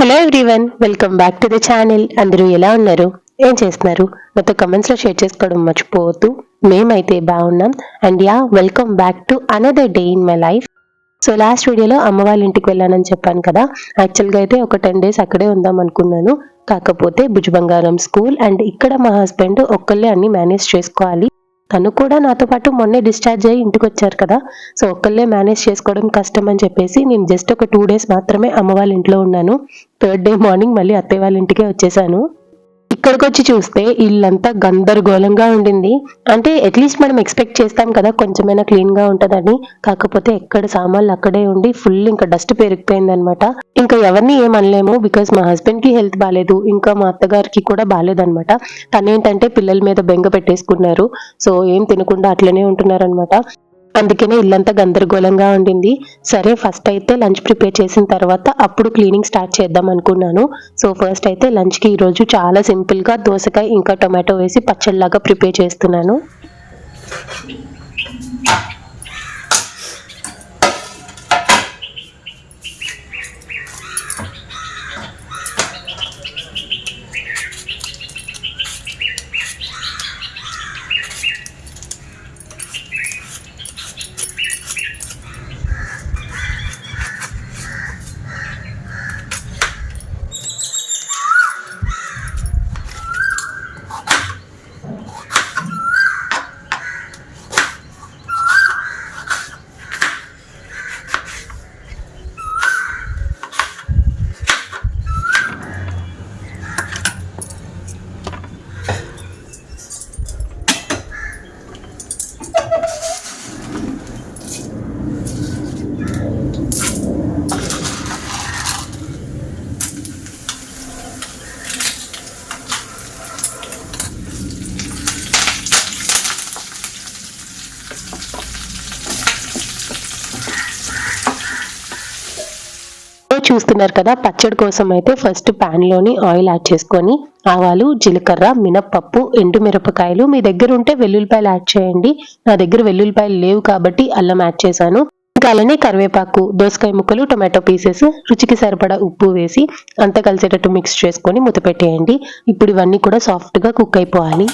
Hello everyone welcome back to the channel అందరూ ఎలా ఉన్నారు? ఏం చేస్తున్నారు? నాతో కమెంట్స్లో షేర్ చేసుకోవడం మర్చిపోవద్దు. మేమైతే బాగున్నాం. And yeah welcome back to another day in my life so last వీడియోలో అమ్మ వాళ్ళ ఇంటికి వెళ్ళానని చెప్పాను కదా. యాక్చువల్గా అయితే ఒక టెన్ డేస్ అక్కడే ఉందాం అనుకున్నాను. కాకపోతే భుజబంగారం స్కూల్ అండ్ ఇక్కడ మా హస్బెండ్ ఒక్కళ్ళే అన్ని మేనేజ్ చేసుకోవాలి. తను కూడా నాతో పాటు మొన్నే డిశ్చార్జ్ అయ్యి ఇంటికి వచ్చారు కదా. సో ఒక్కళ్ళే మేనేజ్ చేసుకోవడం కష్టం అని చెప్పేసి నేను జస్ట్ ఒక టూ డేస్ మాత్రమే అమ్మ వాళ్ళ ఇంట్లో ఉన్నాను. థర్డ్ డే మార్నింగ్ మళ్ళీ అత్తయ్య వాళ్ళ ఇంటికే వచ్చేసాను. ఇక్కడికి వచ్చి చూస్తే ఇల్లంతా గందరగోళంగా ఉండింది. అంటే అట్లీస్ట్ మనం ఎక్స్పెక్ట్ చేస్తాం కదా కొంచెమైనా క్లీన్గా ఉంటదని. కాకపోతే ఎక్కడ సామాన్లు అక్కడే ఉండి ఫుల్ ఇంకా డస్ట్ పెరిగిపోయింది అనమాట ఇంకా ఎవరిని ఏం అనలేము బికాస్ మా హస్బెండ్కి హెల్త్ బాగాలేదు ఇంకా మా అత్తగారికి కూడా బాగాలేదనమాట తనేంటంటే పిల్లల మీద బెంగ పెట్టేసుకున్నారు. సో ఏం తినకుండా అట్లనే ఉంటున్నారనమాట అందుకనే ఇల్లంతా గందరగోళంగా ఉండింది. సరే ఫస్ట్ అయితే లంచ్ ప్రిపేర్ చేసిన తర్వాత అప్పుడు క్లీనింగ్ స్టార్ట్ చేద్దాం అనుకున్నాను. సో ఫస్ట్ అయితే లంచ్కి ఈరోజు చాలా సింపుల్గా దోసకాయ ఇంకా టొమాటో వేసి పచ్చడిలాగా ప్రిపేర్ చేస్తున్నాను. చూస్తున్నారు కదా పచ్చడి కోసం అయితే ఫస్ట్ ప్యాన్లోని ఆయిల్ యాడ్ చేసుకొని ఆవాలు జీలకర్ర మినప్పప్పు ఎండు మిరపకాయలు మీ దగ్గర ఉంటే వెల్లుల్లిపాయలు యాడ్ చేయండి. నా దగ్గర వెల్లుల్లిపాయలు లేవు కాబట్టి అల్లం యాడ్ చేశాను. ఇంకా అలానే కరివేపాకు దోసకాయ ముక్కలు టొమాటో పీసెస్ రుచికి సరిపడా ఉప్పు వేసి అంతా కలిసేటట్టు మిక్స్ చేసుకొని మూత పెట్టేయండి. ఇప్పుడు ఇవన్నీ కూడా సాఫ్ట్గా కుక్ అయిపోవాలి.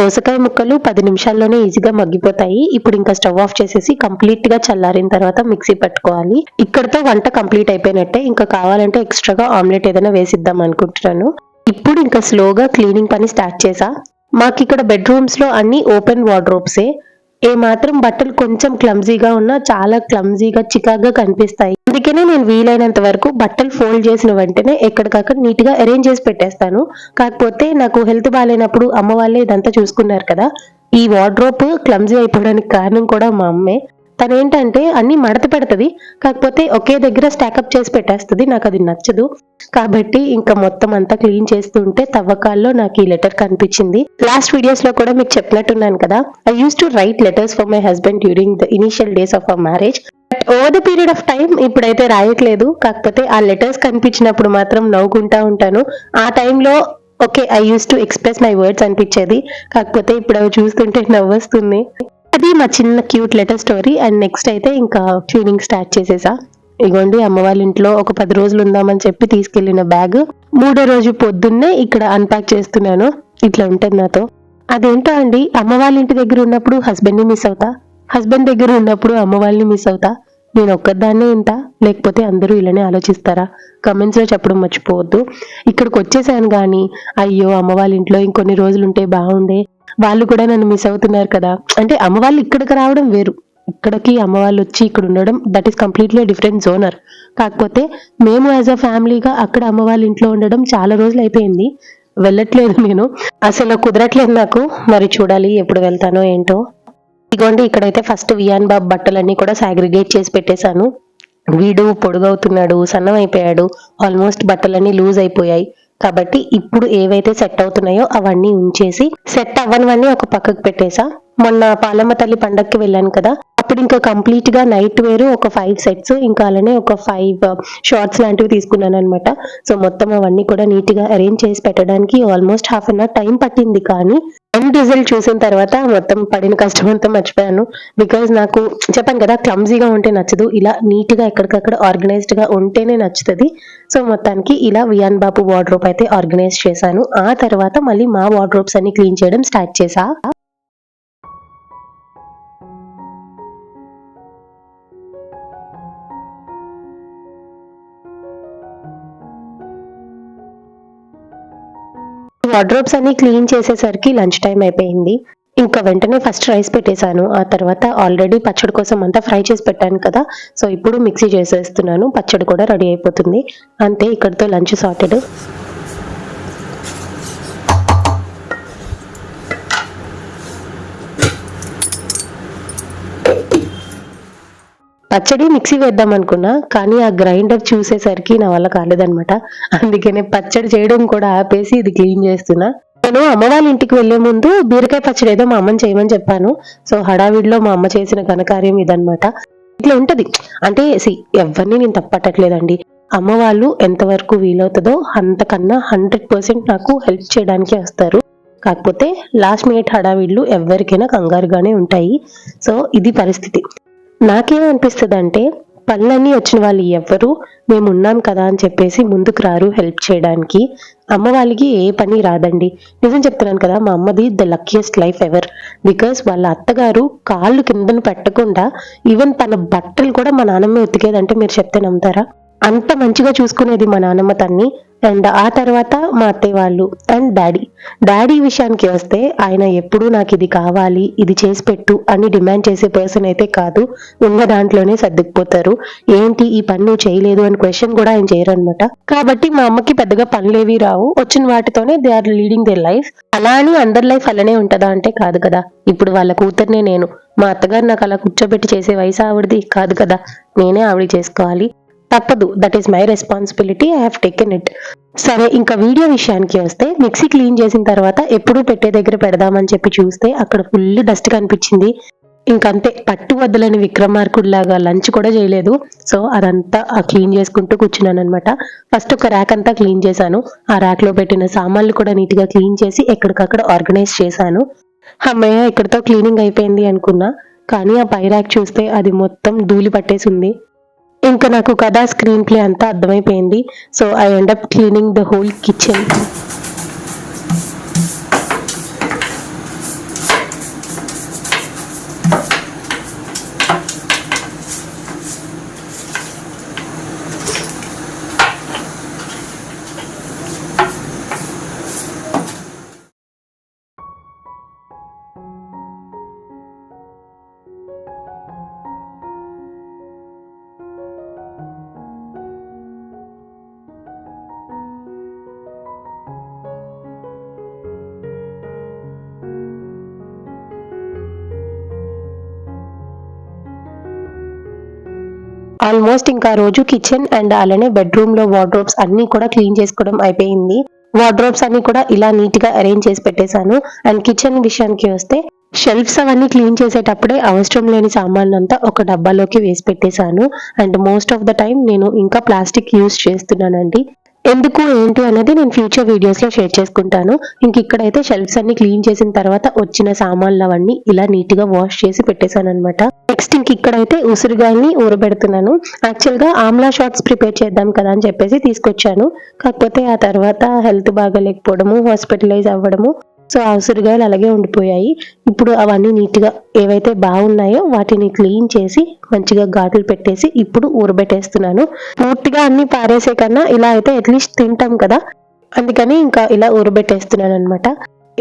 దోసకాయ ముక్కలు పది నిమిషాల్లోనే ఈజీగా మగ్గిపోతాయి. ఇప్పుడు ఇంకా స్టవ్ ఆఫ్ చేసేసి కంప్లీట్గా చల్లారిన తర్వాత మిక్సీ పట్టుకోవాలి. ఇక్కడతో వంట కంప్లీట్ అయిపోయినట్టే. ఇంకా కావాలంటే ఎక్స్ట్రాగా ఆమ్లెట్ ఏదైనా వేసిద్దాం అనుకుంటున్నాను. ఇప్పుడు ఇంకా స్లోగా క్లీనింగ్ పని స్టార్ట్ చేసా. మాకు ఇక్కడ బెడ్రూమ్స్లో అన్ని ఓపెన్ వార్డ్రోబ్సే. ఏ మాత్రం బట్టలు కొంచెం క్లమ్జీగా ఉన్నా చాలా క్లమ్జీగా చికాగా కనిపిస్తాయి. అందుకనే నేను వీలైనంత వరకు బట్టలు ఫోల్డ్ చేసిన వెంటనే ఎక్కడికక్కడ నీట్గా అరేంజ్ చేసి పెట్టేస్తాను. కాకపోతే నాకు హెల్త్ బాగాలేనప్పుడు అమ్మ వాళ్ళే ఇదంతా చూసుకున్నారు కదా. ఈ వార్డ్రోప్ క్లమ్జీ అయిపోవడానికి కారణం కూడా మా అమ్మే. తను ఏంటంటే అన్ని మడత పెడుతుంది. కాకపోతే ఒకే దగ్గర స్టాకప్ చేసి పెట్టేస్తుంది. నాకు అది నచ్చదు. కాబట్టి ఇంకా మొత్తం అంతా క్లీన్ చేస్తుంటే తవ్వకాల్లో నాకు ఈ లెటర్ కనిపించింది. లాస్ట్ వీడియోస్లో కూడా మీకు చెప్పినట్టున్నాను కదా. I used to write letters for my husband during the initial days of a marriage but over the period of time ఇప్పుడైతే రాయట్లేదు. కాకపోతే ఆ లెటర్స్ కనిపించినప్పుడు మాత్రం నవ్వుకుంటా ఉంటాను. ఆ టైంలో okay I used to express my words అనిపించేది. కాకపోతే ఇప్పుడు అవి చూస్తుంటే నవ్వొస్తుంది. అది మా చిన్న cute letter story and next అయితే ఇంకా క్లీనింగ్ స్టార్ట్ చేసేసా. ఇగోండి అమ్మ వాళ్ళ ఇంట్లో ఒక పది రోజులు ఉందామని చెప్పి తీసుకెళ్ళిన బ్యాగ్ మూడో రోజు పొద్దున్నే ఇక్కడ అన్పాక్ చేస్తున్నాను. ఇట్లా ఉంటుంది నాతో. అదేంటో అండి అమ్మ వాళ్ళ ఇంటి దగ్గర ఉన్నప్పుడు హస్బెండ్ని మిస్ అవుతా. హస్బెండ్ దగ్గర ఉన్నప్పుడు అమ్మ వాళ్ళని మిస్ అవుతా. నేను ఒక్కదాన్నే ఇంత? లేకపోతే అందరూ ఇలానే ఆలోచిస్తారా? కమెంట్స్లో చెప్పడం మర్చిపోవద్దు. ఇక్కడికి వచ్చేసాను కానీ అయ్యో అమ్మ వాళ్ళ ఇంట్లో ఇంకొన్ని రోజులు ఉంటే బాగుండే. వాళ్ళు కూడా నన్ను మిస్ అవుతున్నారు కదా. అంటే అమ్మ వాళ్ళు ఇక్కడికి రావడం వేరు. ఇక్కడికి అమ్మ వాళ్ళు వచ్చి ఇక్కడ ఉండడం that is completely different genre కాకపోతే మేము యాజ్ అ ఫ్యామిలీగా అక్కడ అమ్మ వాళ్ళ ఇంట్లో ఉండడం చాలా రోజులు అయిపోయింది వెళ్ళట్లేదు నేను. అసలు కుదరట్లేదు నాకు. మరి చూడాలి ఎప్పుడు వెళ్తానో ఏంటో. ఇదిగోండి ఇక్కడైతే ఫస్ట్ వియాన్ బాబు బట్టలన్నీ కూడా సాగ్రిగేట్ చేసి పెట్టేశాను. వీడు పొడుగవుతున్నాడు సన్నం అయిపోయాడు ఆల్మోస్ట్ బట్టలన్నీ లూజ్ అయిపోయాయి. కాబట్టి ఇప్పుడు ఏవైతే సెట్ అవుతున్నాయో అవన్నీ ఉంచేసి సెట్ అవ్వనివన్నీ ఒక పక్కకు పెట్టేసా. మొన్న పాలమ్మ తల్లి పండక్కి వెళ్ళాను కదా ఇంకా కంప్లీట్గా నైట్ వేరు ఒక ఫైవ్ సెట్స్ ఇంకా అలానే ఒక ఫైవ్ షార్ట్స్ uh, లాంటివి తీసుకున్నాను అనమాట సో మొత్తం అవన్నీ కూడా నీట్గా అరేంజ్ చేసి పెట్టడానికి almost half an hour time పట్టింది. కానీ ఎండ్ రిజల్ట్ చూసిన తర్వాత మొత్తం పడిన కష్టం అంతా మర్చిపోయాను. బికాజ్ నాకు చెప్పాను కదా క్లమ్జీగా ఉంటే నచ్చదు. ఇలా నీట్గా ఎక్కడికక్కడ ఆర్గనైజ్డ్గా ఉంటేనే నచ్చుతుంది. సో మొత్తానికి ఇలా వియాన్ బాబు వార్డ్రోప్ అయితే ఆర్గనైజ్ చేశాను. ఆ తర్వాత మళ్ళీ మా వార్డ్రోబ్స్ అన్ని క్లీన్ చేయడం స్టార్ట్ చేసా వార్డ్రోబ్స్ అన్ని క్లీన్ చేసేసరికి లంచ్ టైం అయిపోయింది. ఇంకా వెంటనే ఫస్ట్ రైస్ పెట్టేశాను. ఆ తర్వాత ఆల్రెడీ పచ్చడి కోసం అంతా ఫ్రై చేసి పెట్టాను కదా. సో ఇప్పుడు మిక్సీ చేసేస్తున్నాను. పచ్చడి కూడా రెడీ అయిపోతుంది. అంతే ఇక్కడితో లంచ్ సార్టెడ్ పచ్చడి మిక్సీ వేద్దాం అనుకున్నా కానీ ఆ గ్రైండర్ చూసేసరికి నా వల్ల కాలేదనమాట అందుకనే పచ్చడి చేయడం కూడా ఆపేసి ఇది క్లీన్ చేస్తున్నా. నేను అమ్మ వాళ్ళ ఇంటికి వెళ్ళే ముందు బీరకాయ పచ్చడి ఏదో మా అమ్మని చేయమని చెప్పాను. సో హడావిడిలో మా అమ్మ చేసిన ఘనకార్యం ఇదనమాట ఇట్లా ఉంటది. అంటే ఎవరిని నేను తప్పట్టట్లేదండి. అమ్మ వాళ్ళు ఎంతవరకు వీలవుతుందో అంతకన్నా హండ్రెడ్ పర్సెంట్ నాకు హెల్ప్ చేయడానికి వస్తారు. కాకపోతే లాస్ట్ మినిట్ హడావిడ్లు ఎవరికైనా కంగారుగానే ఉంటాయి. సో ఇది పరిస్థితి. నాకేమనిపిస్తుంది అంటే పనులన్నీ వచ్చిన వాళ్ళు ఎవ్వరు మేము ఉన్నాం కదా అని చెప్పేసి ముందుకు రారు హెల్ప్ చేయడానికి. అమ్మ వాళ్ళకి ఏ పని రాదండి. నిజం చెప్తున్నాను కదా మా అమ్మది the luckiest life ever because వాళ్ళ అత్తగారు కాళ్ళు కిందను పెట్టకుండా ఈవెన్ తన బట్టలు కూడా మా నాన్నమ్మ ఉతికేదంటే మీరు చెప్తే నమ్ముతారా? అంత మంచిగా చూసుకునేది మా నాన్నమ్మ తన్ని అండ్ ఆ తర్వాత మా అత్తయ్య వాళ్ళు అండ్ డాడీ. డాడీ విషయానికి వస్తే ఆయన ఎప్పుడూ నాకు ఇది కావాలి ఇది చేసి పెట్టు అని డిమాండ్ చేసే పర్సన్ అయితే కాదు ఉన్న దాంట్లోనే సర్దుకుపోతారు. ఏంటి ఈ పని నువ్వు చేయలేదు అని క్వశ్చన్ కూడా ఆయన చేయరనమాట కాబట్టి మా అమ్మకి పెద్దగా పనులేవి రావు. వచ్చిన వాటితోనే they are leading they life. అలా అని అందరి లైఫ్ అలానే ఉంటుందా అంటే కాదు కదా. ఇప్పుడు వాళ్ళ కూతుర్నే నేను మా అత్తగారు నాకు అలా కూర్చోబెట్టి చేసే వయసు ఆవిడది కాదు కదా. నేనే ఆవిడ చేసుకోవాలి. తప్పదు. That is my responsibility I have taken it సరే ఇంకా వీడియో విషయానికి వస్తే మిక్సీ క్లీన్ చేసిన తర్వాత ఎప్పుడు పెట్టే దగ్గర పెడదామని చెప్పి చూస్తే అక్కడ ఫుల్ డస్ట్ కనిపించింది. ఇంకంతే పట్టు వద్దలని విక్రమార్కుడిలాగా లంచ్ కూడా చేయలేదు. సో అదంతా క్లీన్ చేసుకుంటూ కూర్చున్నాను అనమాట ఫస్ట్ ఒక ర్యాక్ అంతా క్లీన్ చేశాను. ఆ ర్యాక్లో పెట్టిన సామాన్లు కూడా నీట్గా క్లీన్ చేసి ఎక్కడికక్కడ ఆర్గనైజ్ చేశాను. అమ్మయ్య ఇక్కడితో క్లీనింగ్ అయిపోయింది అనుకున్నా. కానీ ఆ పై ర్యాక్ చూస్తే అది మొత్తం ధూళి పట్టేసి ఉంది ఇంకా నాకు కథా స్క్రీన్ ప్లే అంతా అర్థమైపోయింది. So I end up cleaning the whole kitchen almost ఇంకా రోజు కిచెన్ అండ్ అలానే బెడ్రూమ్లో వార్డ్రోబ్స్ అన్ని కూడా క్లీన్ చేసుకోవడం అయిపోయింది. వార్డ్రోబ్స్ అన్ని కూడా ఇలా నీట్గా అరేంజ్ చేసి పెట్టేశాను. అండ్ కిచెన్ విషయానికి వస్తే షెల్ఫ్స్ అవన్నీ క్లీన్ చేసేటప్పుడే అవసరం లేని సామాన్ అంతా ఒక డబ్బాలోకి వేసి పెట్టేశాను. And most of the time నేను ఇంకా ప్లాస్టిక్ యూస్ చేస్తున్నానండి. ఎందుకు ఏంటి అనేది నేను ఫ్యూచర్ వీడియోస్లో షేర్ చేసుకుంటాను. ఇంక ఇక్కడైతే షెల్ఫ్స్ అన్ని క్లీన్ చేసిన తర్వాత వచ్చిన సామాన్లు అవన్నీ ఇలా నీట్గా వాష్ చేసి పెట్టేశాను అనమాట నెక్స్ట్ ఇంక ఇక్కడైతే ఉసిరిగాయల్ని ఊరబెడుతున్నాను. యాక్చువల్గా ఆమ్లా షార్ట్స్ ప్రిపేర్ చేద్దాం కదా అని చెప్పేసి తీసుకొచ్చాను. కాకపోతే ఆ తర్వాత హెల్త్ బాగాలేకపోవడము హాస్పిటలైజ్ అవ్వడము సో ఆ ఉసిరిగాయలు అలాగే ఉండిపోయాయి. ఇప్పుడు అవన్నీ నీట్గా ఏవైతే బాగున్నాయో వాటిని క్లీన్ చేసి మంచిగా ఘాట్లు పెట్టేసి ఇప్పుడు ఊరబెట్టేస్తున్నాను. పూర్తిగా అన్ని పారేసే కన్నా ఇలా అయితే అట్లీస్ట్ తింటాం కదా. అందుకని ఇంకా ఇలా ఊరబెట్టేస్తున్నాను అనమాట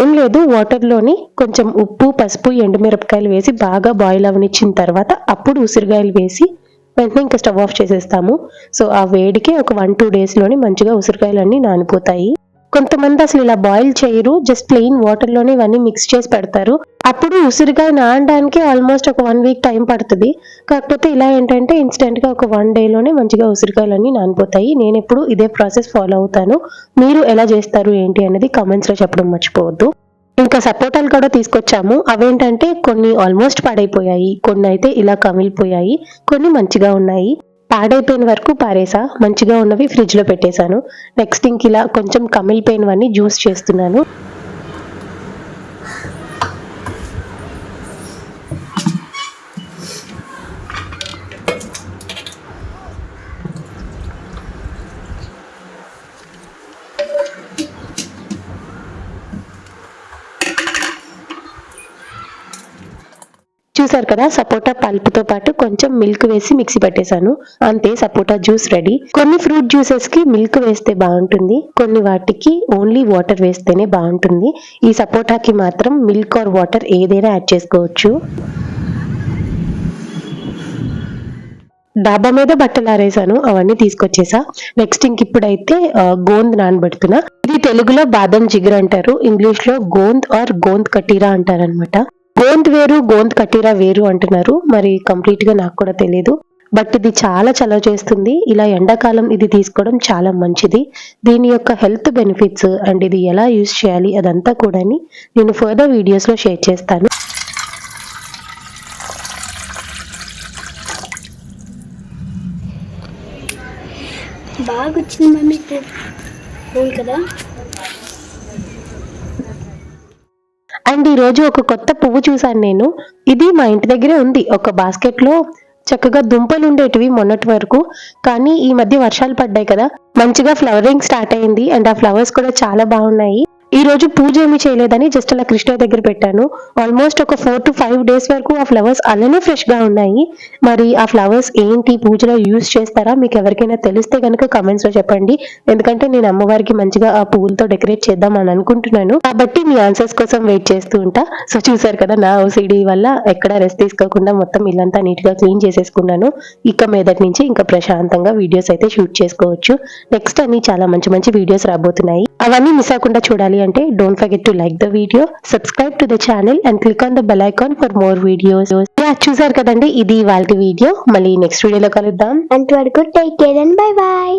ఏం లేదు వాటర్లోని కొంచెం ఉప్పు పసుపు ఎండుమిరపకాయలు వేసి బాగా బాయిల్ అవనిచ్చిన తర్వాత అప్పుడు ఉసిరికాయలు వేసి వెంటనే ఇంకా స్టవ్ ఆఫ్ చేసేస్తాము. సో ఆ వేడికి ఒక వన్ టూ డేస్లోని మంచిగా ఉసిరికాయలు అన్నీ నానిపోతాయి. కొంతమంది అసలు ఇలా బాయిల్ చేయరు జస్ట్ ప్లెయిన్ వాటర్లోనే ఇవన్నీ మిక్స్ చేసి పెడతారు. అప్పుడు ఉసిరికాయ నానడానికి ఆల్మోస్ట్ ఒక వన్ వీక్ టైం పడుతుంది. కాకపోతే ఇలా ఏంటంటే ఇన్స్టెంట్గా ఒక వన్ డే లోనే మంచిగా ఉసిరికాయలన్నీ నానిపోతాయి. నేను ఎప్పుడు ఇదే ప్రాసెస్ ఫాలో అవుతాను. మీరు ఎలా చేస్తారు ఏంటి అనేది కామెంట్స్లో చెప్పడం మర్చిపోవద్దు. ఇంకా సపోటాలు కూడా తీసుకొచ్చాము. అవేంటంటే కొన్ని ఆల్మోస్ట్ పాడైపోయాయి కొన్ని అయితే ఇలా కమిలిపోయాయి కొన్ని మంచిగా ఉన్నాయి. పాడైపోయిన వరకు పారేసా. మంచిగా ఉన్నవి ఫ్రిడ్జ్లో పెట్టేశాను. నెక్స్ట్ ఇంక ఇలా కొంచెం కమిలిపోయినవన్నీ జ్యూస్ చేస్తున్నాను. చూసారు కదా సపోటా పల్పుతో పాటు కొంచెం మిల్క్ వేసి మిక్సీ పట్టేశాను. అంతే సపోటా జ్యూస్ రెడీ కొన్ని ఫ్రూట్ జ్యూసెస్కి మిల్క్ వేస్తే బాగుంటుంది కొన్ని వాటికి ఓన్లీ వాటర్ వేస్తేనే బాగుంటుంది. ఈ సపోటాకి మాత్రం మిల్క్ ఆర్ వాటర్ ఏదైనా యాడ్ చేసుకోవచ్చు. డాబా మీద బట్టలు ఆరేసాను అవన్నీ తీసుకొచ్చేసా. నెక్స్ట్ ఇంక ఇప్పుడైతే గోంద్ నానబెడుతున్నా. ఇది తెలుగులో బాదం జిగర్ అంటారు ఇంగ్లీష్లో గోంద్ ఆర్ గోంద్ కటీరా అంటారనమాట గోంత్ వేరు గోంత్ కటీరా వేరు అంటున్నారు. మరి కంప్లీట్గా నాకు కూడా తెలియదు బట్ ఇది చాలా చలవ చేస్తుంది. ఇలా ఎండాకాలం ఇది తీసుకోవడం చాలా మంచిది. దీని యొక్క హెల్త్ బెనిఫిట్స్ అండ్ ఇది ఎలా యూస్ చేయాలి అదంతా కూడా నేను ఫర్దర్ వీడియోస్లో షేర్ చేస్తాను. బాగా వచ్చింది మమ్మీ కదా? అండ్ ఈ రోజు ఒక కొత్త పువ్వు చూసాను నేను. ఇది మా ఇంటి దగ్గరే ఉంది. ఒక బాస్కెట్లో చక్కగా దుంపలు ఉండేటివి మొన్నటి వరకు. కానీ ఈ మధ్య వర్షాలు పడ్డాయి కదా. మంచిగా ఫ్లవరింగ్ స్టార్ట్ అయింది. అండ్ ఆ ఫ్లవర్స్ కూడా చాలా బాగున్నాయి. ఈ రోజు పూజ ఏమీ చేయలేదని జస్ట్ అలా కృష్ణ దగ్గర పెట్టాను. ఆల్మోస్ట్ ఒక ఫోర్ టు ఫైవ్ డేస్ వరకు ఆ ఫ్లవర్స్ అలానే ఫ్రెష్గా ఉన్నాయి. మరి ఆ ఫ్లవర్స్ ఏంటి పూజలో యూస్ చేస్తారా మీకు ఎవరికైనా తెలిస్తే కనుక కమెంట్స్లో చెప్పండి. ఎందుకంటే నేను అమ్మవారికి మంచిగా ఆ పువ్వులతో డెకరేట్ చేద్దాం అని అనుకుంటున్నాను. కాబట్టి మీ ఆన్సర్స్ కోసం వెయిట్ చేస్తూ ఉంటా. సో చూసారు కదా నా ఓసిడి వల్ల ఎక్కడ రెస్ట్ తీసుకోకుండా మొత్తం ఇల్లంతా నీట్గా క్లీన్ చేసేసుకున్నాను. ఇక మీదటి నుంచి ఇంకా ప్రశాంతంగా వీడియోస్ అయితే షూట్ చేసుకోవచ్చు. నెక్స్ట్ అన్ని చాలా మంచి మంచి వీడియోస్ రాబోతున్నాయి. అవన్నీ మిస్ అవ్వకుండా చూడాలి అంటే don't forget to like the video subscribe to the channel and click on the bell icon for more videos చూసారు కదండి? ఇది వాళ్ళ వీడియో మళ్ళీ నెక్స్ట్ వీడియోలో కలుద్దాం. అంతవరకు take care and bye bye